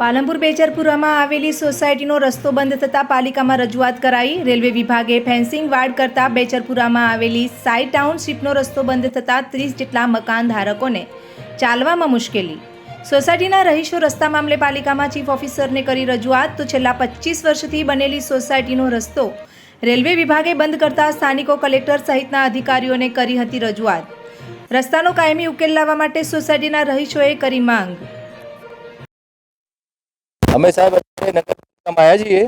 પાલનપુર બેચરપુરામાં આવેલી સોસાયટીનો રસ્તો બંધ થતાં પાલિકામાં રજૂઆત કરાઈ. રેલવે વિભાગે ફેન્સિંગ વાડ કરતાં બેચરપુરામાં આવેલી સાઈ ટાઉનશીપનો રસ્તો બંધ થતાં ત્રીસ જેટલા મકાન ધારકોને ચાલવામાં મુશ્કેલી. સોસાયટીના રહીશો રસ્તા મામલે પાલિકામાં ચીફ ઓફિસરને કરી રજૂઆત. તો છેલ્લા પચીસ વર્ષથી બનેલી સોસાયટીનો રસ્તો રેલવે વિભાગે બંધ કરતાં સ્થાનિકો કલેક્ટર સહિતના અધિકારીઓને કરી હતી રજૂઆત. રસ્તાનો કાયમી ઉકેલ લાવવા માટે સોસાયટીના રહીશોએ કરી માંગ. અમે સાહેબ નગરપાલિકામાં આવ્યા છીએ.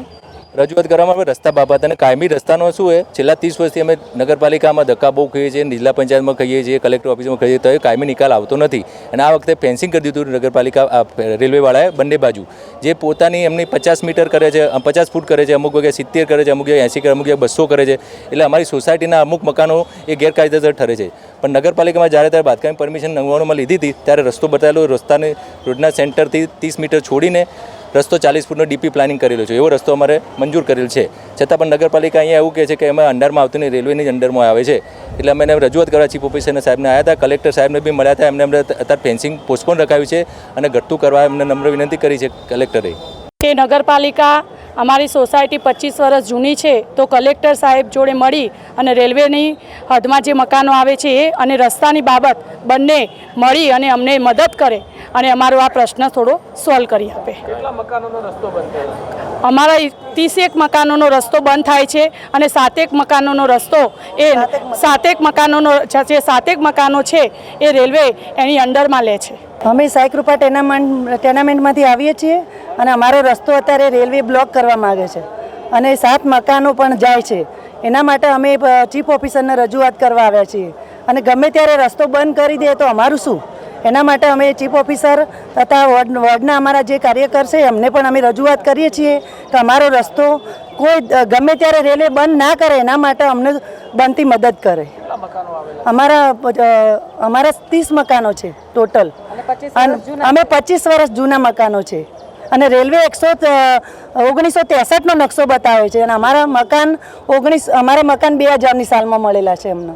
રજૂઆત કરવામાં આવે, રસ્તા બાબત અને કાયમી રસ્તાનો શું છે? છેલ્લા ત્રીસ વર્ષથી અમે નગરપાલિકામાં ધક્કા બહુ કહીએ છીએ, જિલ્લા પંચાયતમાં કહીએ છીએ, કલેક્ટર ઓફિસમાં કહીએ તો એ કાયમી નિકાલ આવતો નથી. અને આ વખતે ફેન્સિંગ કરી દીધું નગરપાલિકા રેલવેવાળાએ બંને બાજુ. જે પોતાની એમની પચાસ મીટર કરે છે પચાસ ફૂટ કરે છે, અમુક જગ્યાએ સિત્તેર કરે છે, અમુક એંસી કરે, અમુક બસો કરે છે. એટલે અમારી સોસાયટીના અમુક મકાનો એ ગેરકાયદેસર ઠરે છે. પણ નગરપાલિકામાં જ્યારે ત્યારે બાંધકામ પરમિશન નવ્વાણુંમાં લીધી હતી, ત્યારે રસ્તો બતાવેલો, રસ્તાને, રોડના સેન્ટરથી ત્રીસ મીટર છોડીને રસ્તો ચાલીસ ફૂટનો ડીપી પ્લાનિંગ કરેલો છે. એવો રસ્તો અમારે મંજૂર કરેલ છે. છતાં પણ નગરપાલિકા અહીંયા એવું કહે છે કે અમે અંડરમાં આવતું નહીં, રેલવેની જ અંડરમાં આવે છે. એટલે અમે એને રજૂઆત કરવા ચીફ ઓફિસરના સાહેબને આવ્યા હતા. કલેક્ટર સાહેબને બી મળ્યા હતા. એમને એમને અત્યારે ફેન્સિંગ પોસ્ટપોન રખાયું છે અને ઘટતું કરવા એમને નમ્ર વિનંતી કરી છે કલેક્ટરે. કે નગરપાલિકા અમારી સોસાયટી પચીસ વર્ષ જૂની છે, તો કલેક્ટર સાહેબ જોડે મળી અને રેલવેની હદમાં જે મકાનો આવે છે એ અને રસ્તાની બાબત બંને મળી અને અમને મદદ કરે. અને અમારો આ પ્રશ્ન થોડો સોલ્વ કરી આપે. અમારા ત્રીસેક મકાનોનો રસ્તો બંધ થાય છે અને સાતેક મકાનોનો રસ્તો એ સાતેક મકાનોનો જે સાતેક મકાનો છે એ રેલવે એની અંડરમાં લે છે. અમે સાઈકૃપા ટેનામેન્ટ ટેનામેન્ટમાંથી આવીએ છીએ અને અમારો રસ્તો અત્યારે રેલવે બ્લોક કરવા માગે છે. અને સાત મકાનો પણ જાય છે. એના માટે અમે ચીફ ઓફિસરને રજૂઆત કરવા આવ્યા છીએ. અને ગમે ત્યારે રસ્તો બંધ કરી દે તો અમારું શું? એના માટે અમે ચીફ ઓફિસર તથા વોર્ડ વોર્ડના અમારા જે કાર્યકર છે એમને પણ અમે રજૂઆત કરીએ છીએ કે અમારો રસ્તો કોઈ ગમે ત્યારે રેલવે બંધ ના કરે એના માટે અમને બનતી મદદ કરે. અમારા અમારા ત્રીસ મકાનો છે ટોટલ. અમે પચીસ વર્ષ જૂના મકાનો છે. અને રેલવે એકસો ઓગણીસો ત્રેસઠનો નકશો બતાવે છે. અને અમારા મકાન ઓગણીસ અમારા મકાન બે હજારની સાલમાં મળેલા છે એમનો.